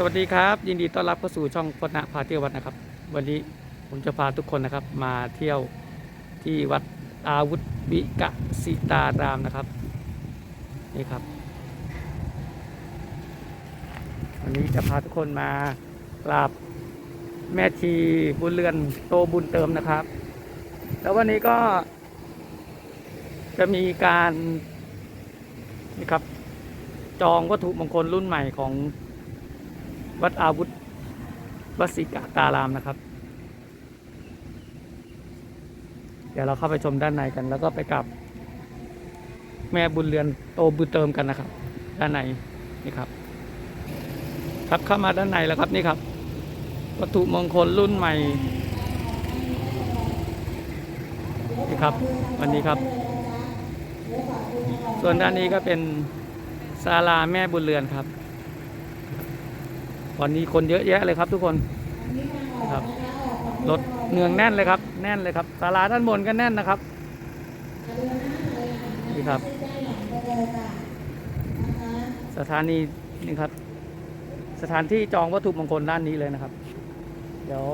สวัสดีครับ ยินดีต้อนรับเข้าสู่ช่องพจนะพาเที่ยววัดนะครับ วันนี้ผมจะพาทุกคนนะครับ มาเที่ยวที่วัดอาวุธวิกสิตารามนะครับนี่ครับ วันนี้จะพาทุกคนมากราบแม่ชีบุญเรือนโตบุญเติมนะครับ แล้ววันนี้ก็ จะมีการนี่ครับ จองวัตถุมงคลรุ่นใหม่ของ วัดอาวุธ วัดสิกะตารามนะครับ เดี๋ยวเราเข้าไปชมด้านในกัน แล้วก็ไปกับ แม่บุญเรือนโตบุญเติมกันนะครับ ด้านในนี่ครับ ครับเข้ามาด้านในแล้วครับนี่ครับ วัตถุมงคลรุ่นใหม่นี่ครับ วันนี้ครับ ส่วนด้านนี้ก็เป็นศาลาแม่บุญเรือนครับ วันนี้คนเยอะแยะเลยครับ ทุกคนครับรถเนืองแน่นเลยครับ แน่นเลยครับศาลาด้านบนก็แน่นนะครับนี่ครับ สถานีนี่ครับ สถานที่จองวัตถุมงคลด้านนี้เลยนะครับ เดี๋ยว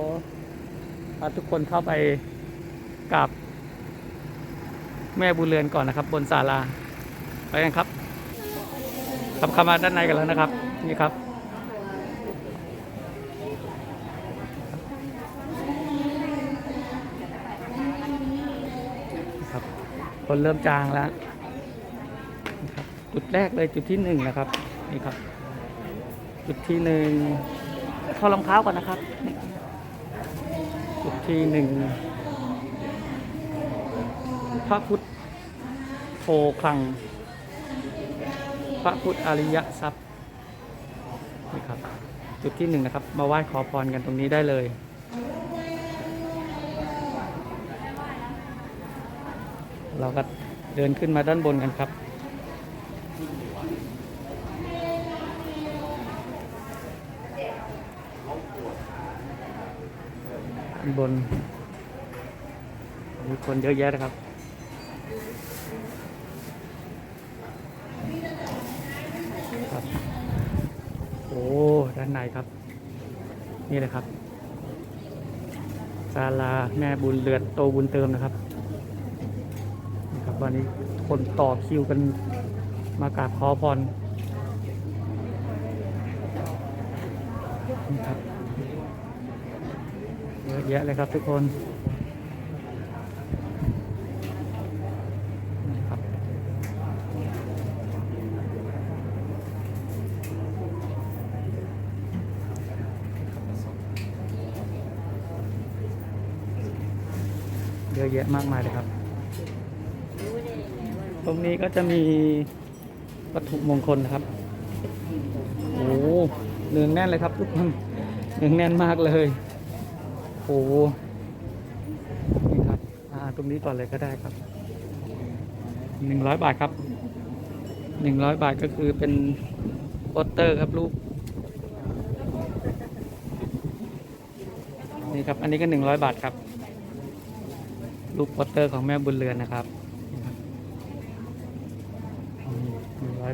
พาทุกคนเข้าไปกราบแม่บุญเรือนก่อนนะครับ บนศาลาไปกันครับขับเข้ามาด้านในกันแล้วนะครับ นี่ครับ คนเริ่มจางแล้วนะครับจุดแรกเลยจุดที่หนึ่งนะครับนี่ครับ จุดที่หนึ่งถอรองเท้าก่อนนะครับ จุดที่หนึ่งพระพุทธโธคลัง พระพุทธอริยทรัพย์นี่ครับ จุดที่หนึ่งนะครับ มาไหว้ขอพรกันตรงนี้ได้เลย เราก็เดินขึ้นมาด้านบนกันครับด้านบน มีคนเยอะแยะนะครับครับ โอ้ ด้านในครับ นี่เลยครับศาลาแม่บุญเรือนโตบุญเติมนะครับ วันนี้คนต่อคิวกันมากราบขอพรนี่ครับเยอะแยะเลยครับทุกคนเยอะแยะมากมายเลยครับ ตรงนี้ก็จะมีวัตถุมงคลนะครับ โอ้หเนืองแน่นเลยครับทุกคนเนืองแน่นมากเลย โอ้นี่ครับอ่าตรงนี้ก่อนเลยก็ได้ครับหนึ่งร้อยบาทครับหนึ่งร้อยบาทก็คือเป็นโปสเตอร์ครับรูปนี่ครับ อันนี้ก็หนึ่งร้อยบาทครับ รูปโปสเตอร์ของแม่บุญเรือนนะครับ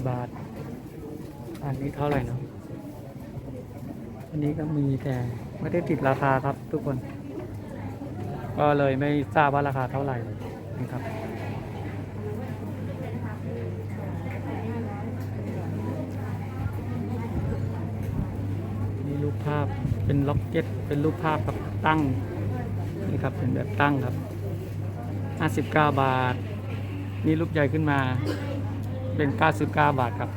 อยบาท อันนี้เท่าไหร่เนาะอันนี้ก็มีแต่ไม่ได้ติดราคาครับทุกคน ก็เลยไม่ทราบว่าราคาเท่าไหร่นะครับมีรูปภาพเป็นล็อกเก็ตเป็นรูปภาพครับตั้งนี่ครับเป็นแบบตั้งครับ 59 บาท นี่รูปใหญ่ขึ้นมา เป็น 99 บาทครับ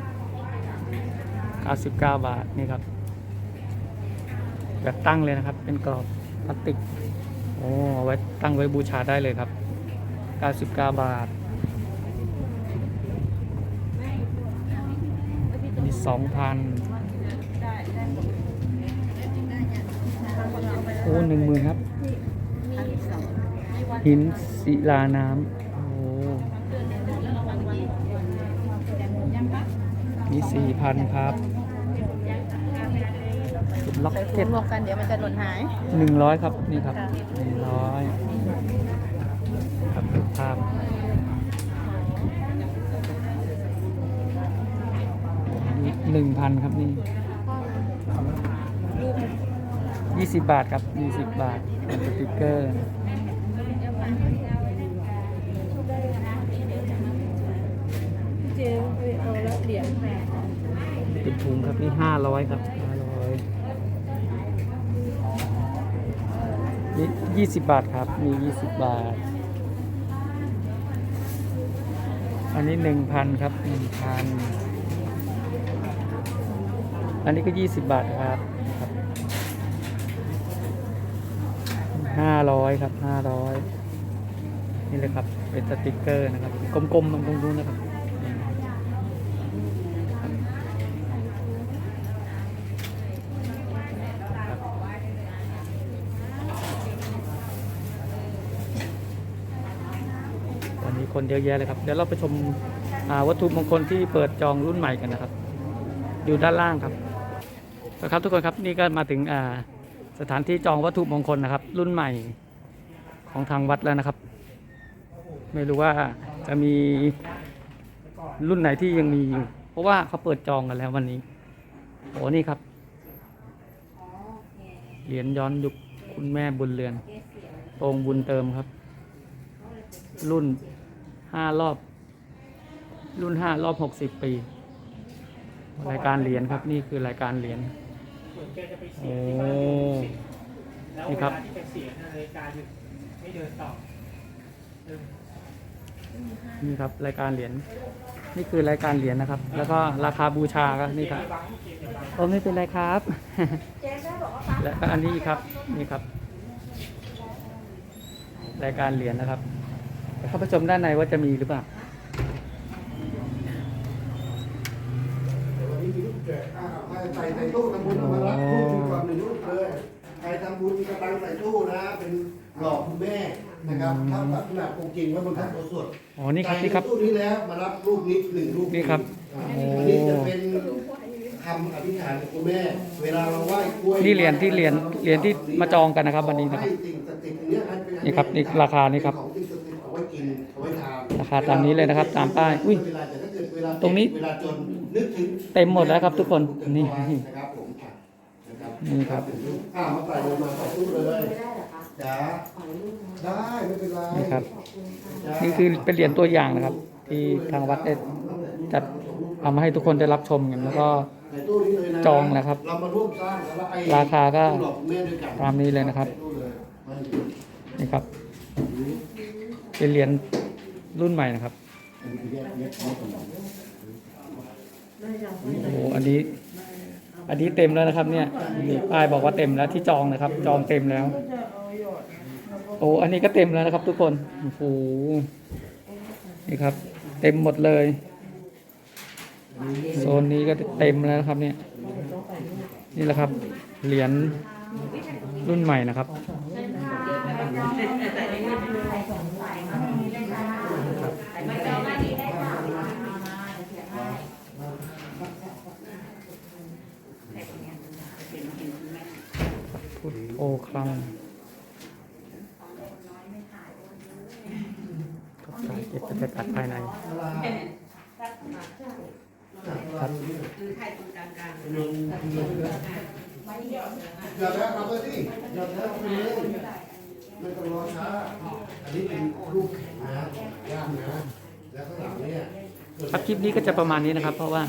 99 บาทนี่ครับ แบบตั้งเลยนะครับ เป็นกรอบพลาสติก โอ้เอาไว้ตั้งไว้บูชาได้เลยครับ 99 บาท มี 2,000 โอ้หนึ่งหมื่นครับ หินศิลาน้ำ โอ้ มีสี่พันครับเป็นล็อกใส่เก็ตถุงรวมกันเดี๋ยวมันจะหล่นหาย หนึ่งร้อยครับ นี่ครับค่ะ หนึ่งร้อยครับดูภาพหนึ่งพันครับนี่ยี่สิบบาทครับยี่สิบบาทเป็นสติกเกอร์ เจ๊เอาแล้วเหรียญ เป็นถุงครับนี่ห้าร้อยครับห้าร้อยนี่ยี่สิบบาทครับ มียี่สิบบาท อันนี้หนึ่งพันครับหนึ่งพันอันนี้ก็ยี่สิบบาทครับห้าร้อยครับห้าร้อยนี่เลยครับ เป็นสติกเกอร์นะครับ กลมๆมันตรงนู้นนะครับ วันนี้คนเยอะแยะเลยครับ เดี๋ยวเราไปชมวัตถุมงคลที่เปิดจองรุ่นใหม่กันนะครับ อยู่ด้านล่างครับนะครับทุกคนครับนี่ก็มาถึงสถานที่จองวัตถุมงคลนะครับ รุ่นใหม่ของทางวัดแล้วนะครับ ไม่รู้ว่าจะมีรุ่นไหนที่ยังมีอยู่เพราะว่าเขาเปิดจองกันแล้ววันนี้โอ้นี่ครับเหรียญย้อนยุคคุณแม่บุญเรือนองบุญเติมครับ รุ่น ห้ารอบ รุ่นห้ารอบหกสิบปี รายการเหรียญครับ นี่คือรายการเหรียญเหมือนแกจะไปเสีโอ้ยที่บ้านแล้วนี่เวครับลาที่แกเสียนาฬิกาหยุดไม่เดินต่อเออนี่ครับรายการเหรียญนี่คือรายการเหรียญนะครับ แล้วก็ราคาบูชาก็นี่ครับบังเก็บอย่าบังโอ้ไม่เป็นไรครับ แล้วก็อันนี้ครับนี่ครับ รายการเหรียญนะครับ เดี๋ยวเข้าไปชมด้านในว่าจะมีหรือเปล่าใส่ใส่ตู้ทำบุญเอามารับตู้มีความในรูปเลยใครทำบุญมีกำลังใส่ตู้นะ เป็นหลอกคุณแม่นะครับถ้าลักษณะองค์จริงไว้บนท่านโอสถอ๋อนี่ครับนี่ครับใส่ใตู้นี้แล้วมารับรูปนี้หนึ่งรูปนี่ครับอ่าโอ้อันนี้จะเป็นคำอธิษฐานของคุณแม่ เวลาเราไหว้กล้วยนี่เหรียญที่เหรียญเหรียญที่มาจองกันนะครับวันนี้นะครับให้สิ่งศักดิ์สิทธิ์ตรงเนี้ยให้เป็นนี่ครับนี่ราคานี่ครับ กดิ์สิทธิ์เอาไว้กินเอาไว้ทานราคาตามนี้เลยนะครับตามป้ายอุ้ยเวลาแต่ถ้าเกิดเวลาตรงนี้เวลาจนนึกถึงเต็มหมดแล้วครับทุกคนนี่นะครับผมอะนะครับนี่ครับอ่ามาใส่ลงมาใส่ตู้เลยจ้าได้ไม่เป็นไรนี่ครับจ้านี่คือเป็นเหรียญตัวอย่างนะครับ ที่ทางวัดได้จัดเอามาให้ทุกคนได้รับชมกันแล้วก็ใส่ตู้นี้เลยนะจองนะครับเรามาร่วมสร้างกันแล้วไอ้ราคาก็ตู้หลอกแม่ด้วยกันตามนี้เลยนะครับใส่ตู้เลยมาดินี่ครับ เป็นเหรียญรุ่นใหม่นะครับโอ้โหอันนี้ อันนี้เต็มแล้วนะครับ เนี่ยป้ายบอกว่าเต็มแล้วที่จองนะครับ จองเต็มแล้ว โอ้อันนี้ก็เต็มแล้วนะครับ ทุกคนโอ้โหนี่ครับ เต็มหมดเลย โซนนี้ก็เต็มแล้วนะครับ เนี่ย นี่แหละครับเหรียญรุ่นใหม่นะครับ พุทธโอคลังก็สายเก็บบรรยากาศภายในครับอย่าแล้วเอาไปสิอย่าแล้วเอาไปเลยไม่ต้องรอช้าอันนี้เป็นลูกนะย่างนะแล้วข้างหลังเนี่ยครับคลิปนี้ก็จะประมาณนี้นะครับ เพราะว่า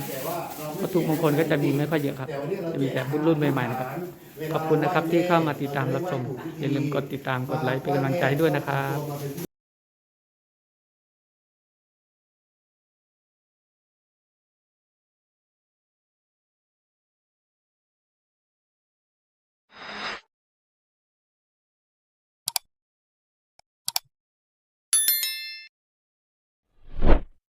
วัตถุมงคลก็จะมีไม่ค่อยเยอะครับ จะมีแต่รุ่นใหม่ๆนะครับ ขอบคุณนะครับที่เข้ามาติดตามรับชม อย่าลืมกดติดตามกดไลค์เป็นกำลังใจด้วยนะครับ